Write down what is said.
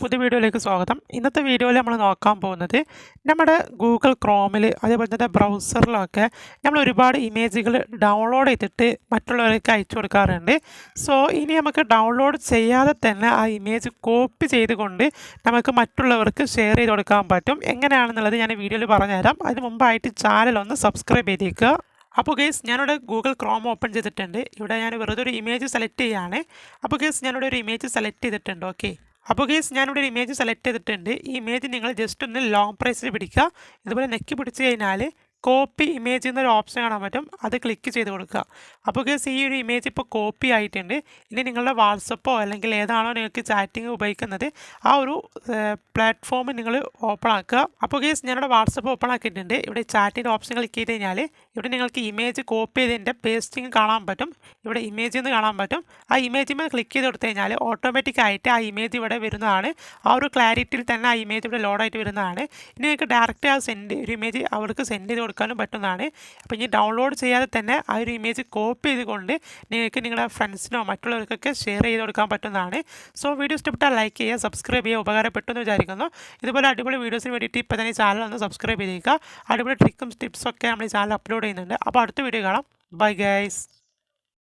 പുതിയ വീഡിയോയിലേക്ക് സ്വാഗതം. ഇന്നത്തെ വീഡിയോയിൽ നമ്മൾ നോക്കാൻ പോകുന്നത് നമ്മുടെ ഗൂഗിൾ ക്രോമിൽ അതേപോലെ തന്നെ ബ്രൗസറിലൊക്കെ നമ്മൾ ഒരുപാട് ഇമേജുകൾ ഡൗൺലോഡ് ചെയ്തിട്ട് മറ്റുള്ളവർക്ക് അയച്ചു കൊടുക്കാറുണ്ട്. സോ ഇനി നമുക്ക് ഡൗൺലോഡ് ചെയ്യാതെ തന്നെ ആ ഇമേജ് കോപ്പി ചെയ്തുകൊണ്ട് നമുക്ക് മറ്റുള്ളവർക്ക് ഷെയർ ചെയ്ത് കൊടുക്കാൻ പറ്റും. എങ്ങനെയാണെന്നുള്ളത് ഞാൻ വീഡിയോയിൽ പറഞ്ഞുതരാം. അതിന് മുമ്പായിട്ട് ചാനൽ ഒന്ന് സബ്സ്ക്രൈബ് ചെയ്തേക്കുക. അപ്പോൾ ഗേസ് ഞാനിവിടെ ഗൂഗിൾ ക്രോം ഓപ്പൺ ചെയ്തിട്ടുണ്ട്. ഇവിടെ ഞാൻ വെറുതെ ഒരു ഇമേജ് സെലക്ട് ചെയ്യുകയാണ് അപ്പോൾ ഗേസ് ഞാനിവിടെ ഒരു ഇമേജ് സെലക്ട് ചെയ്തിട്ടുണ്ട്. ഓക്കെ അപ്പോൾ ഗേസ് ഞാനിവിടെ ഒരു ഇമേജ് സെലക്ട് ചെയ്തിട്ടുണ്ട്. ഈ ഇമേജ് നിങ്ങൾ ജസ്റ്റ് ഒന്ന് ലോങ് പ്രൈസിൽ പിടിക്കുക. ഇതുപോലെ നെക്ക് പിടിച്ച് കഴിഞ്ഞാൽ കോപ്പി ഇമേജ് എന്നൊരു ഓപ്ഷൻ കാണാൻ പറ്റും. അത് ക്ലിക്ക് ചെയ്ത് കൊടുക്കുക. അപ്പോൾ ഗീസ് ഈ ഒരു ഇമേജ് ഇപ്പോൾ കോപ്പി ആയിട്ടുണ്ട്. ഇനി നിങ്ങളുടെ വാട്സപ്പോ അല്ലെങ്കിൽ ഏതാണോ നിങ്ങൾക്ക് ചാറ്റിംഗ് ഉപയോഗിക്കുന്നത് ആ ഒരു പ്ലാറ്റ്ഫോം നിങ്ങൾ ഓപ്പൺ ആക്കുക. അപ്പോൾ ഗീസ് ഞാനിവിടെ വാട്സപ്പ് ഓപ്പൺ ആക്കിയിട്ടുണ്ട്. ഇവിടെ ചാറ്റിന്റെ ഓപ്ഷൻ ക്ലിക്ക് ചെയ്ത് കഴിഞ്ഞാൽ ഇവിടെ നിങ്ങൾക്ക് ഇമേജ് കോപ്പി ചെയ്തതിന്റെ പേസ്റ്റിംഗ് കാണാൻ പറ്റും. ഇവിടെ ഇമേജ് എന്ന് കാണാൻ പറ്റും. ആ ഇമേജിന്മേൽ ക്ലിക്ക് ചെയ്ത് കൊടുത്തു കഴിഞ്ഞാൽ ഓട്ടോമാറ്റിക് ആയിട്ട് ആ ഇമേജ് ഇവിടെ വരുന്നതാണ്. ആ ഒരു ക്ലാരിറ്റിയിൽ തന്നെ ആ ഇമേജ് ഇവിടെ ലോഡായിട്ട് വരുന്നതാണ്. ഇനി നിങ്ങൾക്ക് ഡയറക്റ്റ് ആ സെൻഡ് ഒരു ഇമേജ് അവർക്ക് സെൻഡ് ചെയ്ത് കൊടുക്കാനും പറ്റുന്നതാണ്. അപ്പോൾ ഇനി ഡൗൺലോഡ് ചെയ്യാതെ തന്നെ ആ ഒരു ഇമേജ് കോപ്പി ചെയ്തുകൊണ്ട് നിങ്ങൾക്ക് നിങ്ങളുടെ ഫ്രണ്ട്സിനോ മറ്റുള്ളവർക്കൊക്കെ ഷെയർ ചെയ്ത് കൊടുക്കാൻ പറ്റുന്നതാണ്. സോ വീഡിയോ ഇഷ്ടപ്പെട്ടാൽ ലൈക്ക് ചെയ്യുക സബ്സ്ക്രൈബ് ചെയ്യുക ഉപകാരപ്പെട്ടു എന്ന് വിചാരിക്കുന്നു. ഇതുപോലെ അടിപൊളി വീഡിയോസിന് വേണ്ടിയിട്ട് ഇപ്പോൾ തന്നെ ചാനൽ ഒന്ന് സബ്സ്ക്രൈബ് ചെയ്തേക്കുക. അടിപൊളി ട്രിക്കും ഒക്കെ നമ്മൾ ചാനൽ അപ്ലോഡ് ചെയ്യുന്നുണ്ട്. അപ്പോൾ അടുത്ത വീഡിയോ കാണാം. Bye guys